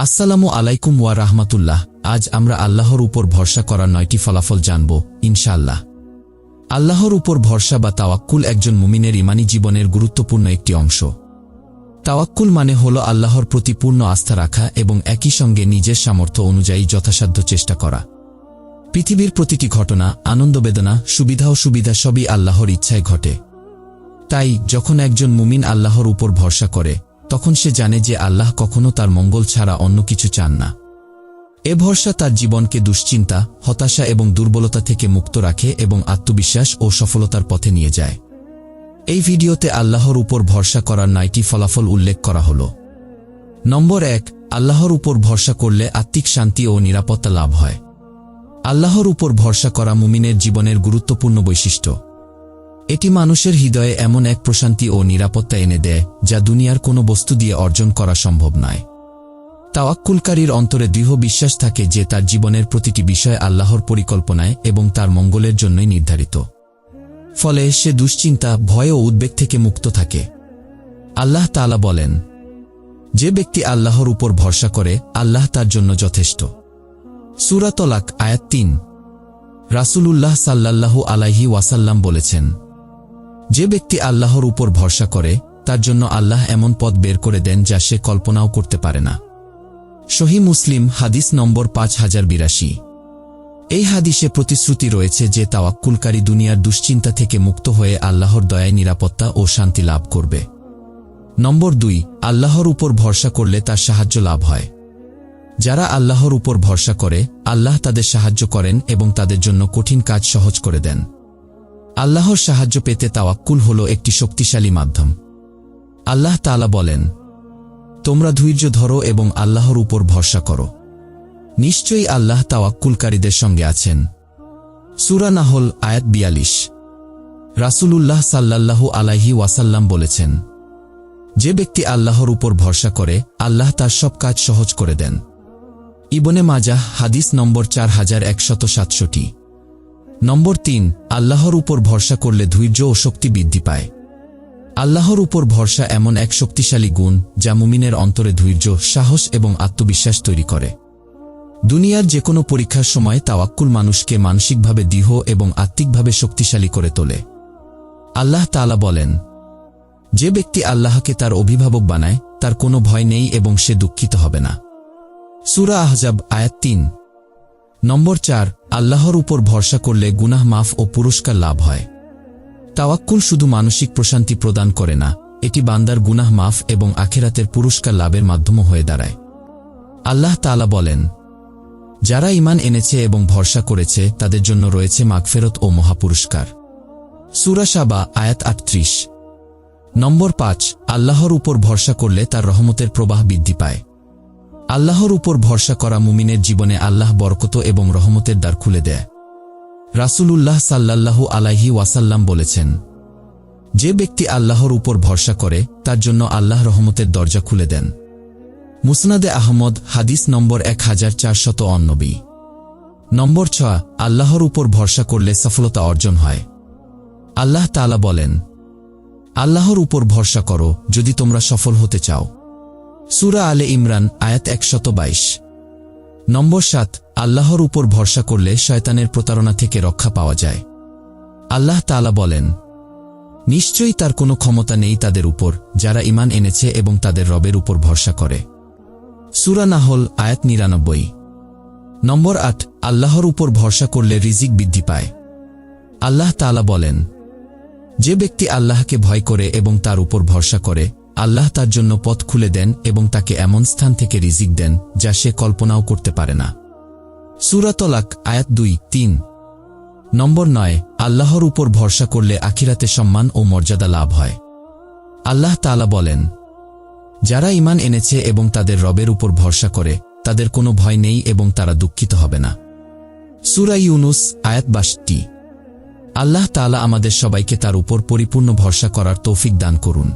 আসসালামু আলাইকুম ওয়া রাহমাতুল্লাহ। আজ আমরা আল্লাহর উপর ভরসা করার নয়টি ফলাফল জানব, ইনশাআল্লাহ। আল্লাহর উপর ভরসা বা তাওয়াক্কুল একজন মুমিনের ইমানি জীবনের গুরুত্বপূর্ণ একটি অংশ। তাওয়াক্কুল মানে হল আল্লাহর প্রতি পূর্ণ আস্থা রাখা এবং একই সঙ্গে নিজের সামর্থ্য অনুযায়ী যথাসাধ্য চেষ্টা করা। পৃথিবীর প্রতিটি ঘটনা আনন্দবেদনা সুবিধা ও সুবিধা সবই আল্লাহর ইচ্ছায় ঘটে। তাই যখন একজন মুমিন আল্লাহর উপর ভরসা করে তখন সে জানে যে আল্লাহ কখনো তার মঙ্গল ছাড়া অন্য কিছু চান না। এ ভরসা তার জীবনকে দুশ্চিন্তা, হতাশা এবং দুর্বলতা থেকে মুক্ত রাখে এবং আত্মবিশ্বাস ও সফলতার পথে নিয়ে যায়। এই ভিডিওতে আল্লাহর উপর ভরসা করার নয়টি ফলাফল উল্লেখ করা হল। নম্বর এক, আল্লাহর উপর ভরসা করলে আত্মিক শান্তি ও নিরাপত্তা লাভ হয়। আল্লাহর উপর ভরসা করা মুমিনের জীবনের গুরুত্বপূর্ণ বৈশিষ্ট্য। এটি মানুষের হৃদয়ে এমন এক প্রশান্তি ও নিরাপত্তা এনে দেয়, যা দুনিয়ার কোনো বস্তু দিয়ে অর্জন করা সম্ভব নয়। তাওয়াক্কুলকারীর অন্তরে দৃঢ় বিশ্বাস থাকে যে তার জীবনের প্রতিটি বিষয় আল্লাহর পরিকল্পনায় এবং তার মঙ্গলের জন্যই নির্ধারিত। ফলে সে দুশ্চিন্তা, ভয় ও উদ্বেগ থেকে মুক্ত থাকে। আল্লাহ তালা বলেন, যে ব্যক্তি আল্লাহর উপর ভরসা করে, আল্লাহ তার জন্য যথেষ্ট। সুরাতলাক আয়াত তিন। রাসূলুল্লাহ সাল্লাল্লাহু আলাইহি ওয়াসাল্লাম বলেছেন যে ব্যক্তি আল্লাহর উপর ভরসা করে, তার জন্য আল্লাহ এমন পথ বের করে দেন যা সে কল্পনাও করতে পারে না। সহি মুসলিম হাদিস নম্বর পাঁচ হাজার বিরাশি। এই হাদিসে প্রতিশ্রুতি রয়েছে যে তাওয়াক্কুলকারী দুনিয়ার দুশ্চিন্তা থেকে মুক্ত হয়ে আল্লাহর দয়ায় নিরাপত্তা ও শান্তি লাভ করবে। নম্বর দুই, আল্লাহর উপর ভরসা করলে তার সাহায্য লাভ হয়। যারা আল্লাহর উপর ভরসা করে, আল্লাহ তাদের সাহায্য করেন এবং তাদের জন্য কঠিন কাজ সহজ করে দেন। আল্লাহর সাহায্য পেতে তাওয়াক্কুল হল একটি শক্তিশালী মাধ্যম। আল্লাহ তালা বলেন, তোমরা ধৈর্য ধরো এবং আল্লাহর উপর ভরসা করো। নিশ্চয়ই আল্লাহ তাওয়াক্কুলকারীদের সঙ্গে আছেন। সুরা নাহল আয়াত বিয়ালিশ রাসূলুল্লাহ সাল্লাল্লাহু আলাইহি ওয়াসাল্লাম বলেছেন, যে ব্যক্তি আল্লাহর উপর ভরসা করে, আল্লাহ তার সব কাজ সহজ করে দেন। ইবনে মাজাহ হাদিস নম্বর চার হাজার একশত সাতষট্টি। নম্বর তিন, আল্লাহর উপর ভরসা করলে ধৈর্য ও শক্তি বৃদ্ধি পায়। আল্লাহর উপর ভরসা এমন এক শক্তিশালী গুণ যা মুমিনের অন্তরে ধৈর্য, সাহস এবং আত্মবিশ্বাস তৈরি করে। দুনিয়ার যে কোনো পরীক্ষার সময় তাওয়াক্কুল মানুষকে মানসিকভাবে দৃঢ় এবং আত্মিকভাবে শক্তিশালী করে তোলে। আল্লাহ তালা বলেন, যে ব্যক্তি আল্লাহকে তার অভিভাবক বানায়, তার কোনো ভয় নেই এবং সে দুঃখিত হবে না। সুরা আহজাব আয়াত তিন। নম্বর চার, আল্লাহর উপর ভরসা করলে গুনাহ মাফ ও পুরস্কার লাভ হয়। তাওয়াক্কুল শুধু মানসিক প্রশান্তি প্রদান করে না, এটি বান্দার গুনাহ মাফ এবং আখেরাতের পুরস্কার লাভের মাধ্যমও হয়ে দাঁড়ায়। আল্লাহ তালা বলেন, যারা ইমান এনেছে এবং ভরসা করেছে, তাদের জন্য রয়েছে মাগফেরত ও মহাপুরস্কার। সুরাশাবা আয়াত আটত্রিশ। নম্বর পাঁচ, আল্লাহর উপর ভরসা করলে তার রহমতের প্রবাহ বৃদ্ধি পায়। আল্লাহর উপর ভরসা করা মুমিনের জীবনে আল্লাহ বরকত এবং রহমতের দ্বার খুলে দেয়। রাসূলুল্লাহ সাল্লাল্লাহু আলাইহি ওয়াসাল্লাম বলেছেন, যে ব্যক্তি আল্লাহর উপর ভরসা করে, তার জন্য আল্লাহ রহমতের দরজা খুলে দেন। মুসনাদে আহমদ, হাদিস নম্বর এক হাজার চারশত অন্নবী নম্বর ছয় আল্লাহর উপর ভরসা করলে সফলতা অর্জন হয়। আল্লাহ তালা বলেন, আল্লাহর উপর ভরসা করো যদি তোমরা সফল হতে চাও। সুরা আলে ইমরান, আয়াত একশত বাইশ। নম্বর সাত, আল্লাহর উপর ভরসা করলে শয়তানের প্রতারণা থেকে রক্ষা পাওয়া যায়। আল্লাহ তালা বলেন, নিশ্চয়ই তার কোনো ক্ষমতা নেই তাদের উপর, যারা ইমান এনেছে এবং তাদের রবের উপর ভরসা করে। সুরা নাহল, আয়াত নিরানব্বই। নম্বর আট, আল্লাহর উপর ভরসা করলে রিজিক বৃদ্ধি পায়। আল্লাহ তালা বলেন, যে ব্যক্তি আল্লাহকে ভয় করে এবং তার উপর ভরসা করে আল্লাহ তার জন্য পথ খুলে দেন এবং তাকে এমন স্থান থেকে রিজিক দেন যা সে কল্পনাও করতে পারে না। সুরাতলাক আয়াত দুই, তিন। নম্বর নয়, আল্লাহর উপর ভরসা করলে আখিরাতে সম্মান ও মর্যাদা লাভ হয়। আল্লাহ তালা বলেন, যারা ইমান এনেছে এবং তাদের রবের উপর ভরসা করে, তাদের কোনো ভয় নেই এবং তারা দুঃখিত হবে না। সুরা ইউনুস, আয়াত বাসটি আল্লাহ তালা আমাদের সবাইকে তার উপর পরিপূর্ণ ভরসা করার তৌফিক দান করুন।